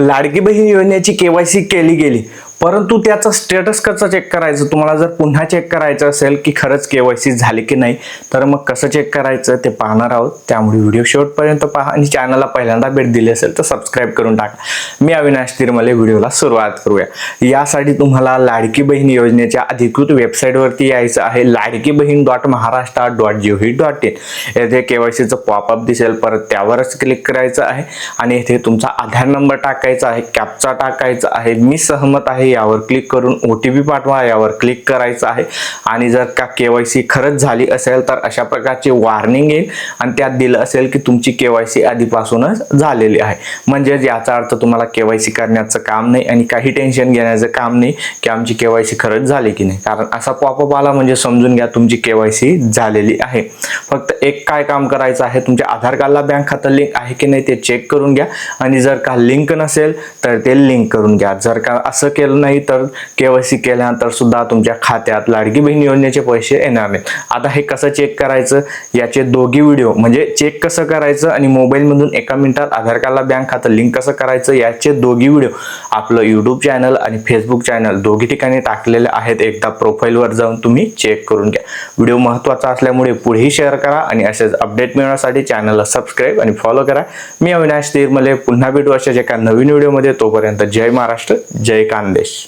लाडकी बहीण योजनेची केवायसी केली गेली. परंतु त्याचा स्टेटस कसं चेक करायचं? तुम्हाला जर पुन्हा चेक करायचं असेल की खरंच केवायसी झाली की नाही तर मग कसं चेक करायचं ते पाहणार आहोत. त्यामुळे व्हिडिओ शेवटपर्यंत पहा आणि चॅनलला पहिल्यांदा भेट दिली असेल तर सबस्क्राईब करून टाका. मी अविनाश तिरमले व्हिडिओला सुरुवात करूया. यासाठी तुम्हाला लाडकी बहीण योजनेच्या अधिकृत वेबसाईटवरती यायचं आहे Ladki Bahin dot Maharashtra dot gov dot in येथे केवायसीचं पॉपअप दिसेल परत त्यावरच क्लिक करायचं आहे आणि येथे तुमचा आधार नंबर टाकायचा आहे कॅपचा टाकायचा आहे मी सहमत आहे यावर क्लिक करून ओ टी पी पाठवा यावर क्लिक करायचं आहे. आणि जर का केवायसी खरंच झाली असेल तर अशा प्रकारची वॉर्निंग येईल आणि त्यात दिलं असेल की तुमची केवायसी आधीपासूनच झालेली आहे. म्हणजेच याचा अर्थ तुम्हाला केवायसी करण्याचं काम नाही आणि काही टेन्शन घेण्याचं काम नाही की आमची केवायसी खरंच झाली की नाही. कारण असा पॉपअप आला म्हणजे समजून घ्या तुमची केवायसी झालेली आहे. फक्त एक काय काम करायचं आहे तुमच्या आधार कार्डला बँक खातं लिंक आहे की नाही ते चेक करून घ्या. आणि जर का लिंक नसेल तर ते लिंक करून घ्या. जर का असं केलं नाही तर केवायसी केल्यानंतर सुद्धा तुमच्या खात्यात लाडकी बहीण योजनेचे पैसे येणार नाहीत. आता हे कसं चेक करायचं? याचे दोघी व्हिडिओ म्हणजे चेक कसं करायचं? आणि मोबाईलमधून एका मिनिटात आधार कार्डला बँक खातं लिंक कसं करायचं? या याचे दोघी व्हिडिओ आपलं युट्यूब चॅनल आणि फेसबुक चॅनल दोघी ठिकाणी टाकलेले आहेत. एकदा प्रोफाईलवर जाऊन तुम्ही चेक करून घ्या. व्हिडिओ महत्त्वाचा असल्यामुळे पुढेही शेअर करा आणि असेच अपडेट मिळवण्यासाठी चॅनलला सबस्क्राईब आणि फॉलो करा. मी अविनाश तिरमले. पुन्हा भेटू अशाच एका नवीन व्हिडिओमध्ये तोपर्यंत जय महाराष्ट्र जय कांदेश.